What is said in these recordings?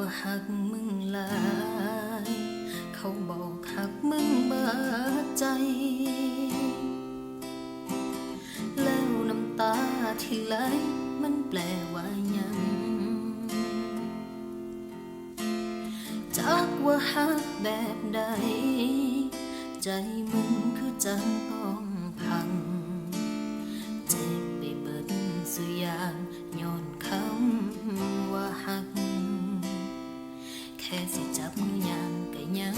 ว่าหักมึงหลาย เขาบอกหักมึงบิดใจ แล้วน้ำตาที่ไหลมันแปลว่ายัง จากว่าหักแบบใด ใจมึงคือจังต้องพัง ค่สิจับมือยังก็ยัง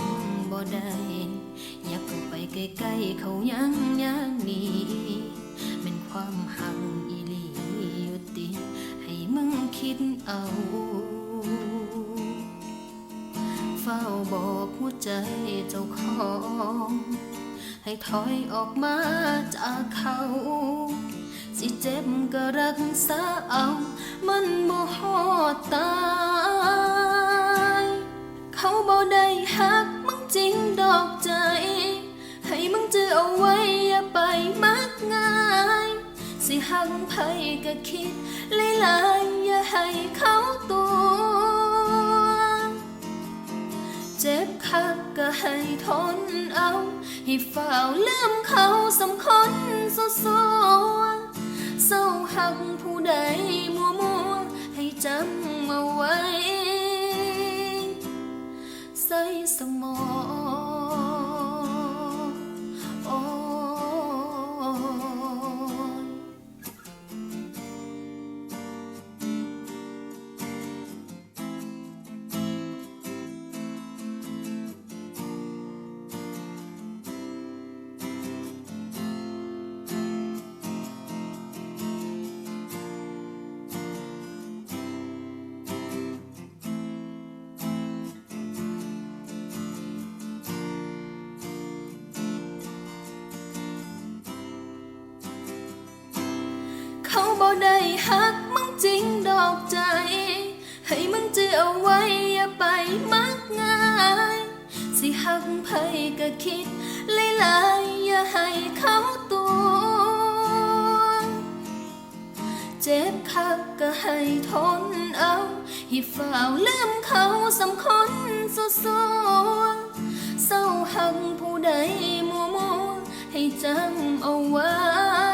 บ่ได้อยากเข้าไปใกล้ๆเขายังยังมีเป็นความหักอีหลีอยู่ติ ให้มึงคิดเอาเฝ้าบอกหัวใจเจ้าของ ให้ถอยออกมาจากเขา สิเจ็บก็รักษาเอา มันบ่ฮอดตา หักมึงจริงดอกใจ ให้มึงจือเอาไว้อย่าไปมักง่าย สิหักไผก็คิดหลายๆอย่าให้เขาตัว เจ็บคักก็ให้ทนเอา ให้ฝ่าวลืมเขาสำคัญสุดสเศร้าหักผู้ใดมัวมัวให้จำเอาไว้ ใส่ส เขาบ่ได้หักมึงจริงดอกใจ ให้มึงจือเอาไว้อย่าไปมักง่าย สิหักไผก็คิดหลายๆอย่าให้เขาตัวเจ็บคักก็ให้ทนเอาให้ฝ่าลืมเขาสำคัญสุดสวเศร้าหักผู้ใดมัวมัวให้จำเอาไว้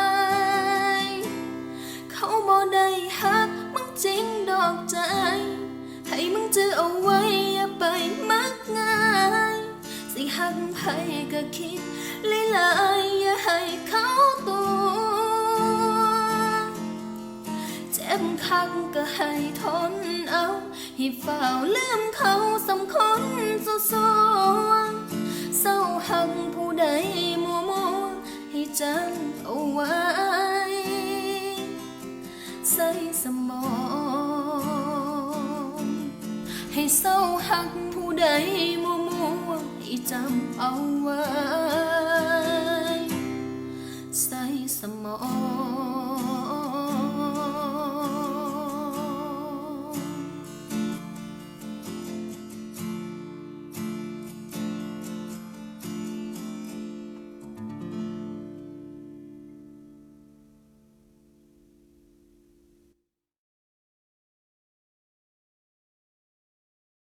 คิดหลายอย่าให้เขาตัวเจ็บคักก็ให้ทนเอาให้ฝ่าวลืมเขาสำคัญสุสวงเศร้าหักผู้ใดมัวมัวให้จำเอาไว้ ใส่สมอง ให้เศร้าหักผู้ใดมัว มัวๆให้จำเอาไว้ ใส่สมอง